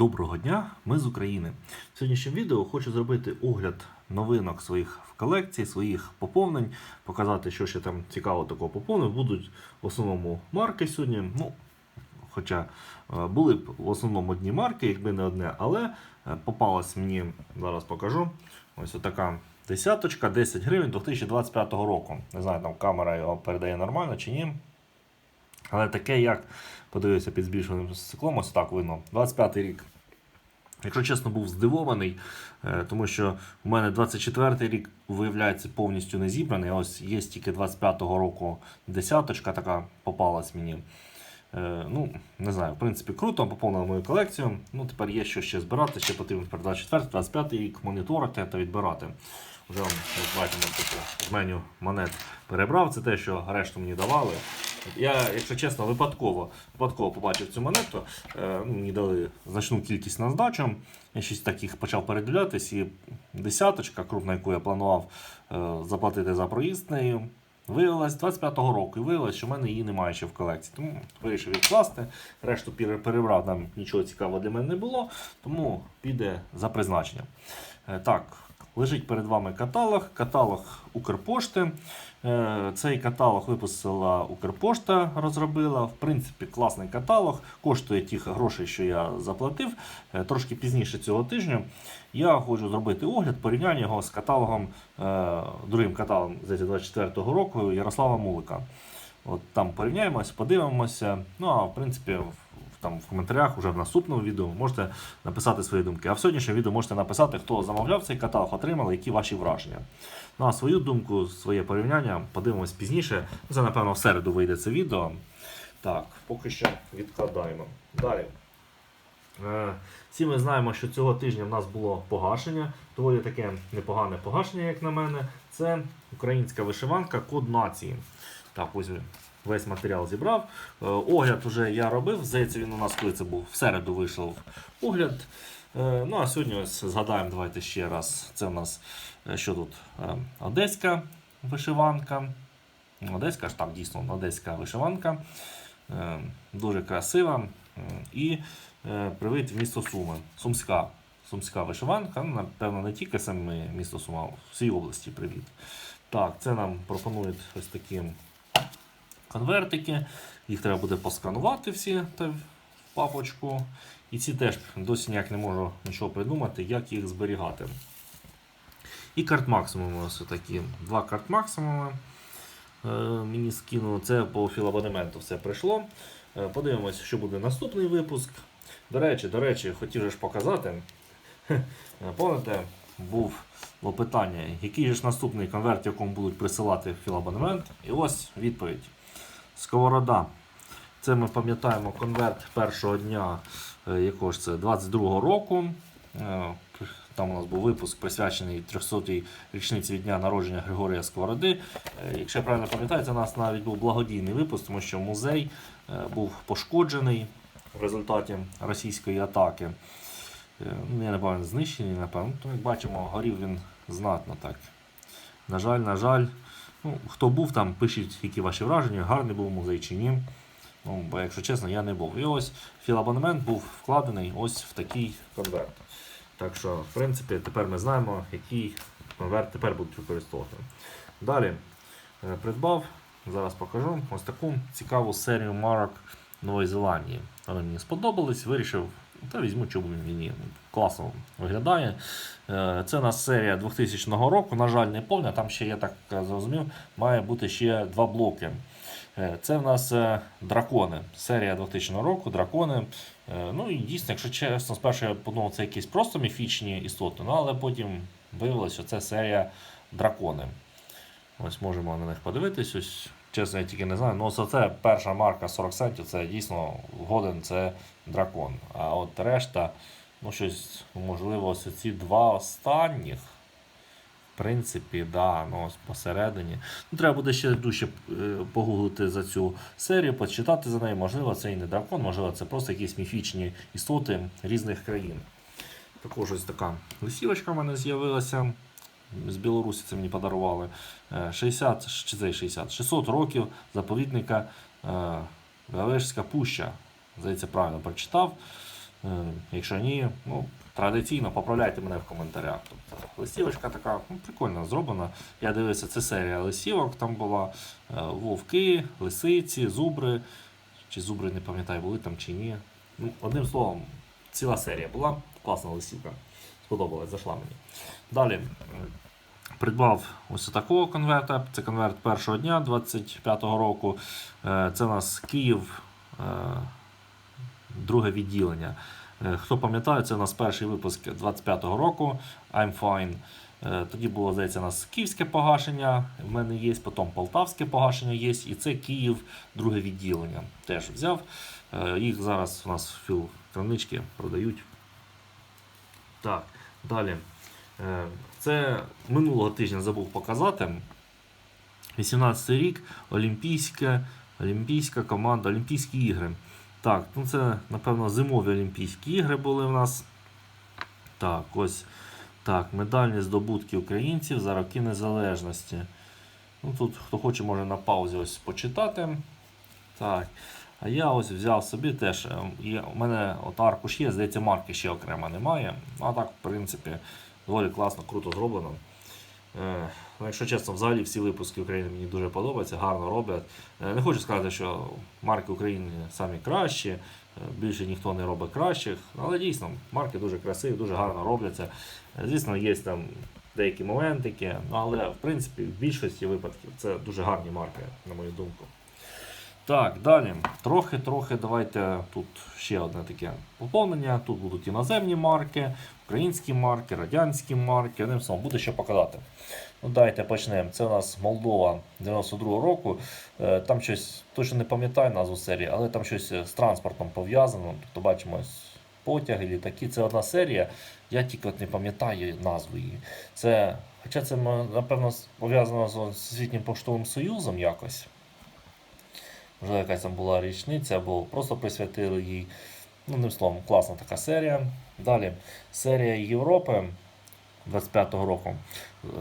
Доброго дня, ми з України. В сьогоднішньому відео хочу зробити огляд новинок своїх в колекції, своїх поповнень, показати, що ще там цікаво такого поповнив. Будуть в основному марки сьогодні. Ну, хоча е, були б в основному одні марки, якби не одне, але е, попалась мені, зараз покажу. Ось така десяточка, 10 гривень 2025 року. Не знаю, там камера його передає нормально чи ні. Але таке, як подивився під збільшеним стеклом, ось так видно. 25 рік. Якщо чесно, був здивований, е, тому що у мене 24 рік виявляється повністю не зібраний. Ось є тільки 25-го року десяточка така попалась мені. Е, Ну, не знаю, в принципі, круто, поповнив мою колекцію. Ну, тепер є що ще збирати, ще потрібно тепер 24, 25 рік моніторити та відбирати. Вже вам з меню монет перебрав. Це те, що решту мені давали. Я, якщо чесно, випадково, випадково побачив цю монету. Е, ну, мені дали значну кількість на здачу. Я щось таких почав передивлятись, і десяточка, крупна, яку я планував е, заплатити за проїзд нею. Виявилось 25-го року, і виявилось, що в мене її немає ще в колекції. Тому вирішив відкласти. Решту перебрав, там нічого цікавого для мене не було, тому піде за призначенням. Е, Так, лежить перед вами каталог, каталог Укрпошти. Е, Цей каталог випустила Укрпошта, розробила. В принципі, класний каталог. Коштує тих грошей, що я заплатив. Е, Трошки пізніше цього тижня я хочу зробити огляд, порівняння його з каталогом, е, другим каталогом здається, 24-го року Ярослава Мулика. От там порівняємось, подивимося. Ну а в принципі, там в коментарях уже в наступному відео можете написати свої думки. А в сьогоднішньому відео можете написати, хто замовляв цей каталог, отримали, які ваші враження. Ну а свою думку, своє порівняння подивимось пізніше. Це, напевно, в середу вийде це відео. Так, поки що відкладаємо. Далі. Е, Всі ми знаємо, що цього тижня в нас було погашення, доволі таке непогане погашення, як на мене. Це українська вишиванка Код нації. Так, ось весь матеріал зібрав. Е, Огляд уже я робив. Здається, він у нас коли це був в середу вийшов огляд. Е, Ну а сьогодні ось згадаємо, давайте ще раз. Це у нас е, що тут? Одеська вишиванка. Одеська ж так, дійсно, одеська вишиванка. Дуже красива. І привит в місто Суми. Сумська. Сумська вишиванка. Ну, напевно, не тільки саме місто Сума, всій області привіт. Так, це нам пропонують ось такі конвертики. Їх треба буде посканувати всі в папочку. І ці теж досі ніяк не можу нічого придумати, як їх зберігати. І карт максимум ось такі. Два карт максимуми. Е, мені скинули. Це по філабонементу все прийшло. Е, Подивимось, що буде наступний випуск. До речі, до речі, хотів же ж показати. Хе, Пам'ятаєте, був було питання, який же ж наступний конверт, в якому будуть присилати філабонемент. І ось відповідь. Сковорода. Це ми пам'ятаємо конверт першого дня, е, якого ж це 22-го року. Е, Там у нас був випуск присвячений 300-й річниці від дня народження Григорія Сковороди. Е, Якщо я правильно пам'ятаю, це у нас навіть був благодійний випуск, тому що музей був пошкоджений в результаті російської атаки. Ну, я не пам'ятаю, знищений, напевно. Ну, як бачимо, горів він знатно так. На жаль, на жаль. Ну, хто був там, пишіть, які ваші враження, гарний був музей чи ні. Ну, бо, якщо чесно, я не був. І ось філабонемент був вкладений ось в такий конверт. Так що, в принципі, тепер ми знаємо, який конверт тепер будуть використовувати. Далі е, придбав, зараз покажу ось таку цікаву серію марок Нової Зеландії. Вони мені сподобались, вирішив, та візьму, чому він ні. Класно виглядає. Е, Це у нас серія 2000 року. На жаль, не повна. Там ще, я так зрозумів, має бути ще два блоки. Е, Це в нас е, дракони. Серія 2000 року, дракони. Ну і дійсно, якщо чесно, спершу я подумав, це якісь просто міфічні істоти, ну але потім виявилося, що це серія дракони. Ось можемо на них подивитись. Ось, чесно, я тільки не знаю. Ну, це перша марка 40 центів, це дійсно годен, це дракон. А от решта, ну щось, можливо, ось ці два останніх. В принципі, да, ну ось посередині. Ну, треба буде ще дужче е, погуглити за цю серію, почитати за нею. Можливо, це і не дракон, можливо, це просто якісь міфічні істоти різних країн. Також ось така лисівочка в мене з'явилася. З Білорусі це мені подарували. Е, 60, чи це 60, 600 років заповідника е, Галешська пуща. Здається, правильно прочитав. Е, Якщо ні, ну, традиційно поправляйте мене в коментарях. Тобто, листівочка така ну, прикольно зроблена. Я дивився, це серія листівок, там була е, вовки, лисиці, зубри. Чи зубри не пам'ятаю, були там чи ні. Ну, одним словом, ціла серія була. Класна листівка. Сподобалась, зайшла мені. Далі. Придбав ось такого конверта. Це конверт першого дня 25-го року. Е, Це у нас Київ, е, друге відділення. Е, Хто пам'ятає, це у нас перший випуск 25-го року. I'm fine. Тоді було, здається, у нас київське погашення, в мене є, потім полтавське погашення є, і це Київ, друге відділення. Теж взяв. Їх зараз у нас в філ-кранички продають. Так, далі. Е, Це минулого тижня забув показати. 18 рік, Олімпійська, Олімпійська команда, Олімпійські ігри. Так, ну це, напевно, зимові Олімпійські ігри були в нас. Так, ось. Так, медальні здобутки українців за роки незалежності. Ну, тут, хто хоче, може на паузі ось почитати. Так. А я ось взяв собі теж. е, Є, у мене от аркуш є, здається, марки ще окремо немає. Ну, А так, в принципі, доволі класно, круто зроблено. Е, ну, якщо чесно, взагалі всі випуски України мені дуже подобаються, гарно роблять. Е, не хочу сказати, що марки України самі кращі, е, більше ніхто не робить кращих, але дійсно марки дуже красиві, дуже гарно робляться. Е, звісно, є там деякі моментики, ну, але в принципі в більшості випадків це дуже гарні марки, на мою думку. Так, далі. Трохи-трохи давайте тут ще одне таке поповнення. Тут будуть іноземні марки, українські марки, радянські марки. Одним словом, буде що показати. Ну, давайте почнемо. Це у нас Молдова 92-го року. Е, Там щось точно не пам'ятаю назву серії, але там щось з транспортом пов'язано. Тобто бачимо потяги, літаки. Це одна серія. Я тільки от не пам'ятаю назву її. Це, хоча це напевно пов'язано з Всесвітнім поштовим союзом якось. Можливо, якась там була річниця, або просто присвятили їй. Ну, одним словом, класна така серія. Далі серія Європи 25-го року.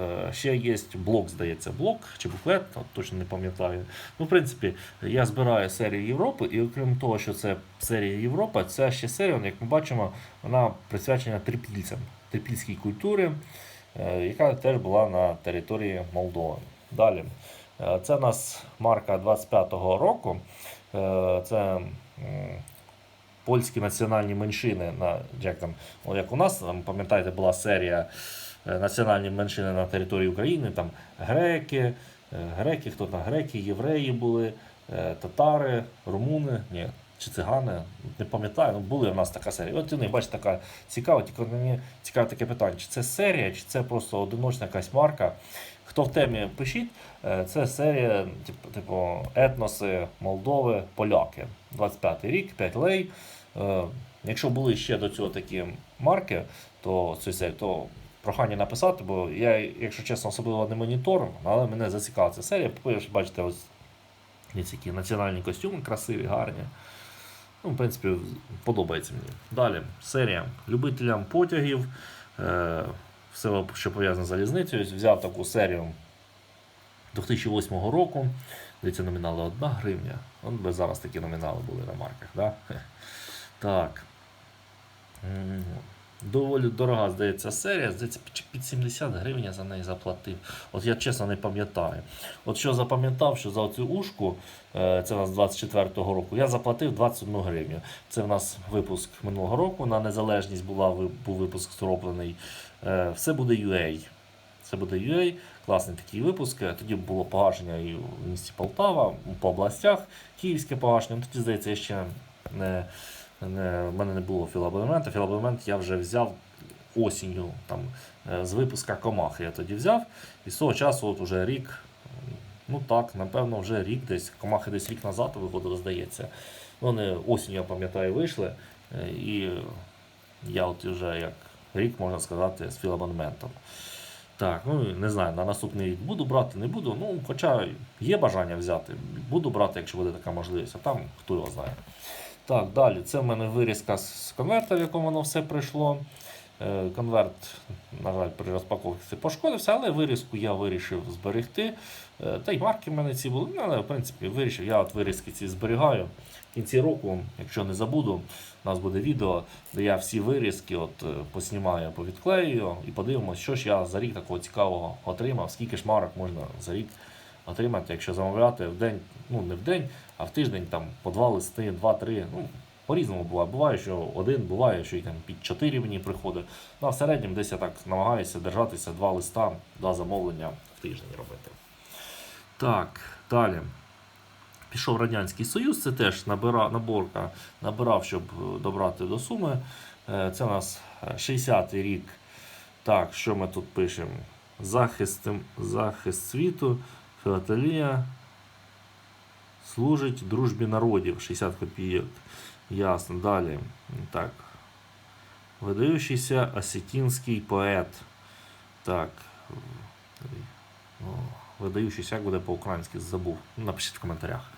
Е, Ще є блок, здається, блок чи буклет, точно не пам'ятаю. Ну, в принципі, я збираю серію Європи, і окрім того, що це серія Європа, це ще серія, як ми бачимо, вона присвячена трипільцям, трипільській культурі, е, яка теж була на території Молдови. Далі. Е, Це у нас марка 25-го року. Е, Це польські національні меншини. На, як, там, як у нас, пам'ятаєте, була серія е, національні меншини на території України, там греки, греки, хто там греки, євреї були, татари, румуни, ні, чи цигани, не пам'ятаю, ну були в нас така серія. От вони, бачите, така цікава, тільки мені цікаве таке питання, чи це серія, чи це просто одиночна якась марка. Хто в темі пишіть, Е, це серія, типу, етноси Молдови, поляки. 25 рік, 5 лей. Е, Якщо були ще до цього такі марки, то то прохання написати, бо я, якщо чесно, особливо не монітор, але мене зацікавила ця серія. Ви ж бачите, ось такі національні костюми, красиві, гарні. Ну, в принципі, подобається мені. Далі серія любителям потягів. Все, що пов'язане з залізницею. Взяв таку серію 2008 року. Дивіться, номінали 1 гривня. От би зараз такі номінали були на марках. Да? Так. Доволі дорога, здається, серія. Здається, під- під 70 гривень я за неї заплатив. От я чесно не пам'ятаю. От що запам'ятав, що за цю ушку, е, це у нас 24-го року, я заплатив 21 гривню. Це в нас випуск минулого року. На незалежність була, був випуск зроблений. Е, Все буде UA. Це буде UA, класний такий випуск. Е, Тоді було погашення і в місті Полтава, по областях, київське погашення. Ну, Тоді, здається, я ще не, не, в мене не було філабонементу. Філабонемент я вже взяв осінню там, е, з випуска Комахи. Я тоді взяв. І з того часу, от уже рік, ну так, напевно, вже рік десь. Комахи десь рік назад виходили, здається. Вони осінню, я пам'ятаю, вийшли. І я от вже як рік, можна сказати, з філабонементом. Так, ну не знаю, на наступний рік буду брати, не буду. Ну, хоча є бажання взяти. Буду брати, якщо буде така можливість, а там хто його знає. Так, далі. Це в мене вирізка з конверта, в якому воно все прийшло. Е, Конверт, на жаль, при розпаковці пошкодився, але вирізку я вирішив зберегти. Е, Та й марки в мене ці були. Ну, але в принципі вирішив. Я от вирізки ці зберігаю. В кінці року, якщо не забуду, у нас буде відео, де я всі вирізки от, е, поснімаю, повідклею і подивимося, що ж я за рік такого цікавого отримав, скільки ж марок можна за рік отримати, якщо замовляти в день, ну не в день, а в тиждень там по два листи, два-три. Ну, по-різному буває. Буває, що один, буває, що і там під чотири мені приходить. Ну, а в середньому десь я так намагаюся держатися два листа, два замовлення в тиждень робити. Так, далі. Пішов Радянський Союз, це теж набира, наборка набирав, щоб е, добрати до суми. Е, Це у нас е, 60-й рік. Так, що ми тут пишемо? Захист, захист світу, філателія служить дружбі народів. 60 копійок. Ясно. Далі. Так. Видаючийся осетінський поет. Так. Видаючийся, як буде по-українськи, забув. Напишіть в коментарях.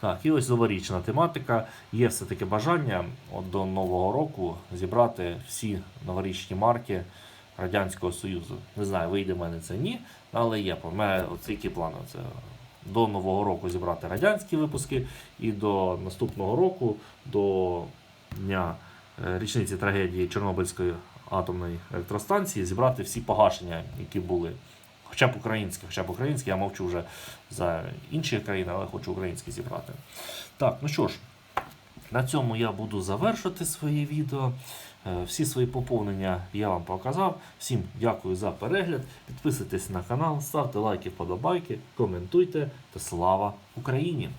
Так, і ось новорічна тематика. Є все-таки бажання от до Нового року зібрати всі новорічні марки Радянського Союзу. Не знаю, вийде в мене це ні, але є. У мене оці які плани. Це до Нового року зібрати радянські випуски і до наступного року, до дня е, річниці трагедії Чорнобильської атомної електростанції, зібрати всі погашення, які були. Хоча б українські, хоча б українські, я мовчу вже за інші країни, але хочу українські зібрати. Так, ну що ж, на цьому я буду завершити своє відео. Е, Всі свої поповнення я вам показав. Всім дякую за перегляд. Підписуйтесь на канал, ставте лайки, вподобайки, коментуйте та слава Україні!